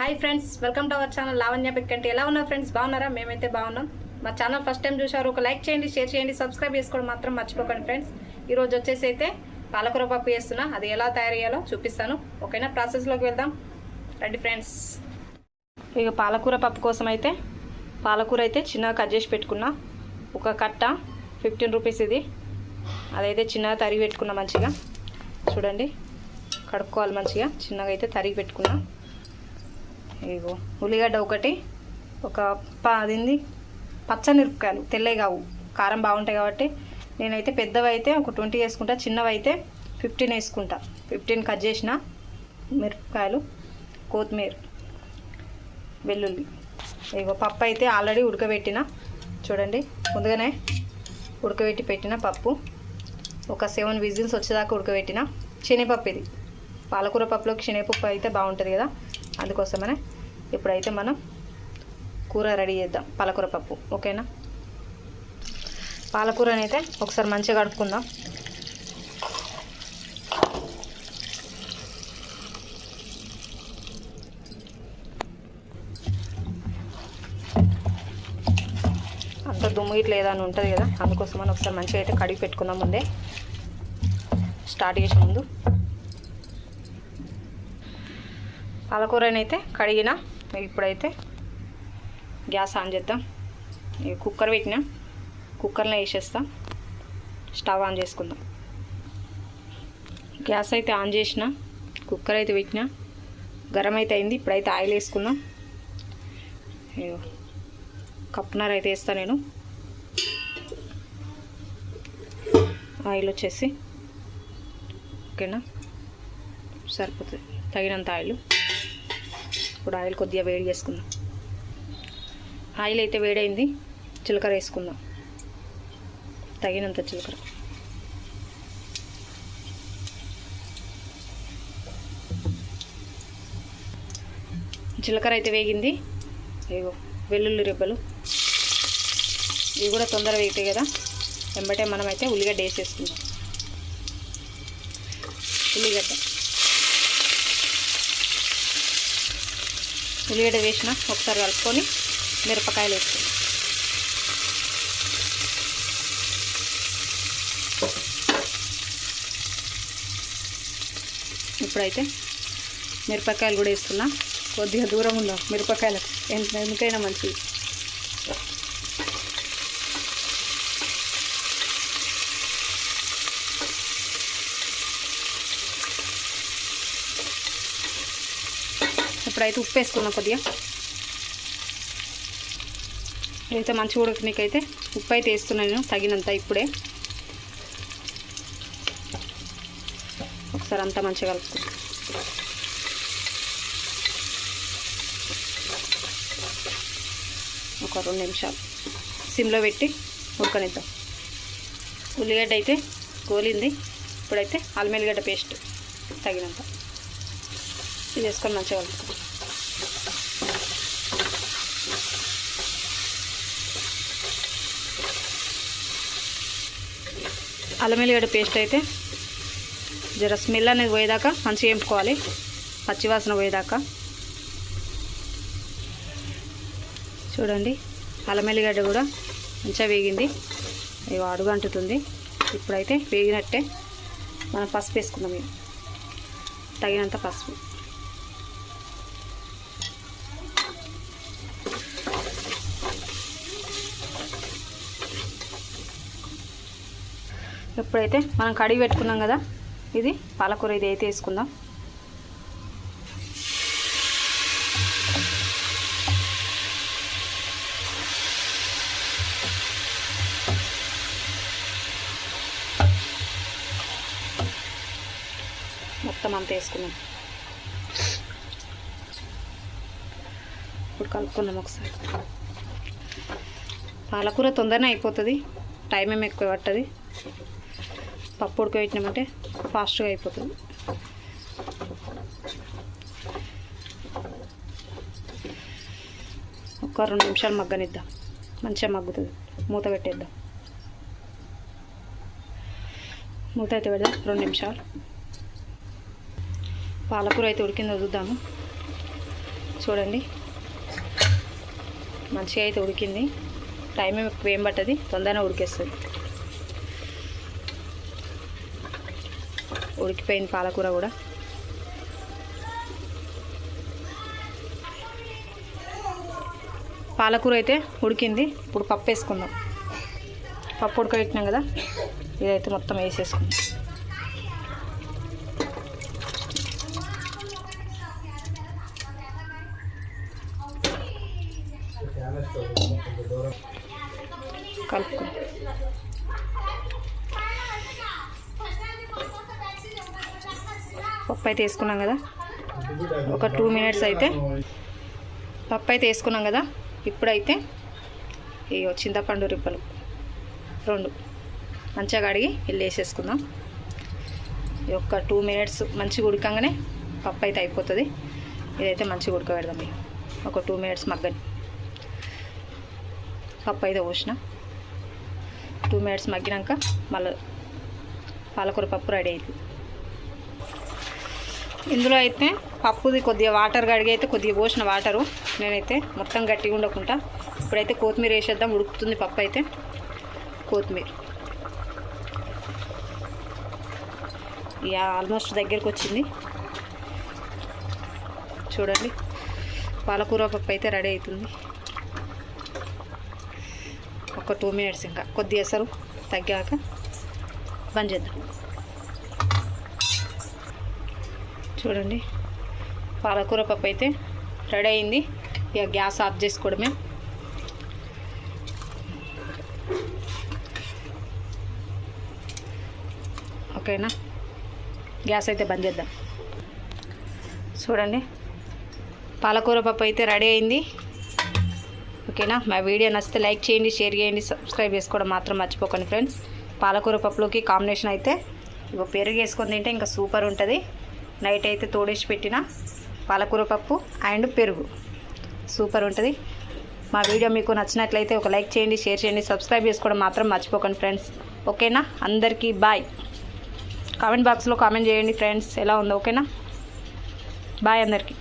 Hi friends welcome to our channel Lavanya అంటే ఎలా ఉన్నారు ఫ్రెండ్స్ బాగున్నారా? మేమైతే బాగున్నాం. మా ఛానల్ ఫస్ట్ టైం చూశారు ఒక లైక్ చేయండి షేర్ చేయండి సబ్స్క్రైబ్ చేసుకోవడం మాత్రం మర్చిపోకండి ఫ్రెండ్స్ ఈరోజు వచ్చేసి అయితే పాలకూర పప్పు చేస్తున్నా. అది ఎలా తయారు చేయాలో చూపిస్తాను. ఓకేనా? ప్రాసెస్లోకి వెళ్దాం. రండి ఫ్రెండ్స్ ఇక పాలకూర పప్పు కోసం అయితే పాలకూర అయితే చిన్నగా కట్ చేసి పెట్టుకున్నా. ఒక కట్ట ఫిఫ్టీన్ రూపీస్ ఇది. అదైతే చిన్నగా తరిగి పెట్టుకున్నా మంచిగా. చూడండి కడుక్కోవాలి మంచిగా. చిన్నగా అయితే తరిగి పెట్టుకున్నా. ఇగో ఉల్లిగడ్డ ఒకటి ఒక పదింది పచ్చమిరపకాయలు తెల్లవి కావు కారం బాగుంటాయి కాబట్టి నేనైతే పెద్దవి అయితే ఒక ట్వంటీ వేసుకుంటా చిన్నవి అయితే ఫిఫ్టీన్ వేసుకుంటా. ఫిఫ్టీన్ కట్ చేసిన మిరపకాయలు కొత్తిమీర వెల్లుల్లి. ఇగో పప్పు అయితే ఆల్రెడీ ఉడకబెట్టిన చూడండి ముందుగానే ఉడకబెట్టి పెట్టిన పప్పు. ఒక సెవెన్ విజిల్స్ వచ్చేదాకా ఉడకబెట్టిన. శనగపప్పు ఇది. పాలకూర పప్పులోకి శనగపప్పు అయితే బాగుంటుంది కదా. అందుకోసమనే ఇప్పుడైతే మనం కూర రెడీ చేద్దాం. పాలకూర పప్పు. ఓకేనా? పాలకూరని అయితే ఒకసారి మంచిగా కడుక్కుందాం. అంత దుమ్ము ఇట్లా ఏదైనా ఉంటుంది కదా అందుకోసం మనం ఒకసారి మంచిగా అయితే కడిగి పెట్టుకుందాం ముందే. స్టార్ట్ చేసే ముందు. పాలకూరనైతే కడిగిన ఇప్పుడైతే గ్యాస్ ఆన్ చేద్దాం. కుక్కర్ పెట్టిన కుక్కర్లో వేసేస్తాం. స్టవ్ ఆన్ చేసుకుందాం. గ్యాస్ అయితే ఆన్ చేసిన కుక్కర్ అయితే పెట్టిన. గరం అయితే అయింది ఇప్పుడైతే ఆయిల్ వేసుకుందాం. ఇగో అయితే వేస్తా నేను. ఆయిల్ వచ్చేసి ఓకేనా? సరిపోతుంది తగినంత ఆయిల్. ఇప్పుడు ఆయిల్ కొద్దిగా వేడి చేసుకుందాం. ఆయిల్ అయితే వేడైంది. జీలకర్ర వేసుకుందాం. తగినంత జీలకర్ర. జీలకర్ర అయితే వేగింది. ఇగో వెల్లుల్లి రెబ్బలు. ఇవి కూడా తొందర వేగుతాయి కదా. వెంబటే మనం అయితే ఉల్లిగడ్డ వేసేసుకుందాం. ఉల్లిగడ్డ. ఉల్లిగడ్డ వేసిన ఒకసారి కలుపుకొని మిరపకాయలు వేసుకుందాం. ఇప్పుడైతే మిరపకాయలు కూడా వేస్తున్నా. కొద్దిగా దూరం ఉందాం మిరపకాయలకు ఎంత ఎందుకైనా మంచిది. ఇప్పుడైతే ఉప్పు వేసుకున్నాం కొద్దిగా. ఇదైతే మంచిగా ఉడకనికైతే ఉప్పు అయితే వేస్తున్నాను నేను తగినంత ఇప్పుడే. ఒకసారి అంతా మంచిగా కలుపుకుంటాం ఒక రెండు నిమిషాలు సిమ్లో పెట్టి ఉడకనిద్దాం. ఉల్లిగడ్డ అయితే గోలింది ఇప్పుడైతే అల్మెల్లిగడ్డ పేస్ట్ తగినంత. ఇది వేసుకొని మంచిగా కలుపుకుంటాం అల్లం ఎల్లిగడ్డ పేస్ట్ అయితే జర స్మెల్ అనేది పోయేదాకా మంచిగా వేపుకోవాలి పచ్చివాసన పోయేదాకా. చూడండి అల్లం ఎల్లిగడ్డ కూడా మంచిగా వేగింది ఇవి అడుగు అంటుతుంది. ఇప్పుడైతే వేగినట్టే మనం పసుపు వేసుకుందాం తగినంత పసుపు. ఇప్పుడైతే మనం కడిగి పెట్టుకున్నాం కదా ఇది పాలకూర ఇది అయితే వేసుకుందాం. మొత్తం అంతా వేసుకున్నాం ఇప్పుడు కలుపుకున్నాం ఒకసారి. పాలకూర తొందరనే అయిపోతుంది టైం ఏమి ఎక్కువ పట్టది. పప్పు ఉడకబెట్టినామంటే ఫాస్ట్గా అయిపోతుంది. ఒక రెండు నిమిషాలు మగ్గనిద్దాం. మంచిగా మగ్గుతుంది. మూత పెట్టేద్దాం. మూత అయితే పెడదాం. రెండు నిమిషాలు. పాలకూర అయితే ఉడికిందో చూద్దాము. చూడండి. మంచిగా అయితే ఉడికింది. టైం ఏం ఎక్కువ ఏం పట్టది? తొందరగా ఉడికేస్తుంది. ఉడికిపోయింది పాలకూర కూడా. పాలకూర అయితే ఉడికింది. ఇప్పుడు పప్పు వేసుకుందాం. పప్పు ఉడకబెట్టినాం కదా ఇదైతే మొత్తం వేసేసుకుందాం. కలుపుకుందాం. పప్పు అయితే వేసుకున్నాం కదా. ఒక టూ మినిట్స్ అయితే పప్పు అయితే వేసుకున్నాం కదా. ఇప్పుడైతే ఈ చింతపండు రిబ్బలు రెండు మంచిగా కడిగి వెళ్ళి వేసేసుకుందాం. ఈ ఒక్క టూ మినిట్స్ మంచిగా ఉడకంగానే పప్పు అయితే అయిపోతుంది. ఇదైతే మంచిగా ఉడకబెడదాం ఒక టూ మినిట్స్ మగ్గని. పప్పు అయితే పోసిన. టూ మినిట్స్ మగ్గినాక మళ్ళీ పాలకూర పప్పు రెడీ అవుతుంది ఇందులో అయితే పప్పుది కొద్దిగా వాటర్ కడిగి అయితే కొద్దిగా పోసిన వాటరు. నేనైతే మొత్తం గట్టిగా ఉండకుండా ఇప్పుడైతే కొత్తిమీర వేసేద్దాం. ఉడుకుతుంది పప్పు అయితే. కొత్తిమీర. ఇక ఆల్మోస్ట్ దగ్గరికి వచ్చింది. చూడండి. పాలకూర పప్పు అయితే రెడీ అవుతుంది. ఒక టూ మినిట్స్ ఇంకా. కొద్దిగా ఎసరు తగ్గాక బంద్ చేద్దాం. చూడండి. పాలకూర పప్పు అయితే రెడీ అయింది. ఇక గ్యాస్ ఆఫ్ చేసుకోవడమే. ఓకేనా? గ్యాస్ అయితే బంద్ చేద్దాం. చూడండి. పాలకూర పప్పు అయితే రెడీ అయింది. ఓకేనా? మా వీడియో నచ్చితే లైక్ చేయండి షేర్ చేయండి సబ్స్క్రైబ్ చేసుకోవడం మాత్రం మర్చిపోకండి ఫ్రెండ్స్. పాలకూర పప్పులోకి కాంబినేషన్ అయితే ఇక పెరుగు వేసుకొని తింటే ఇంకా సూపర్ ఉంటుంది. నైట్ అయితే తోడేసి పెట్టిన పాలకూర పప్పు అండ్ పెరుగు. సూపర్ ఉంటుంది. మా వీడియో మీకు నచ్చినట్లయితే ఒక లైక్ చేయండి షేర్ చేయండి సబ్స్క్రైబ్ చేసుకోవడం మాత్రం మర్చిపోకండి ఫ్రెండ్స్. ఓకేనా? అందరికీ బాయ్. కామెంట్ బాక్స్లో కామెంట్ చేయండి ఫ్రెండ్స్. ఎలా ఉందో ఓకేనా? బాయ్ అందరికీ.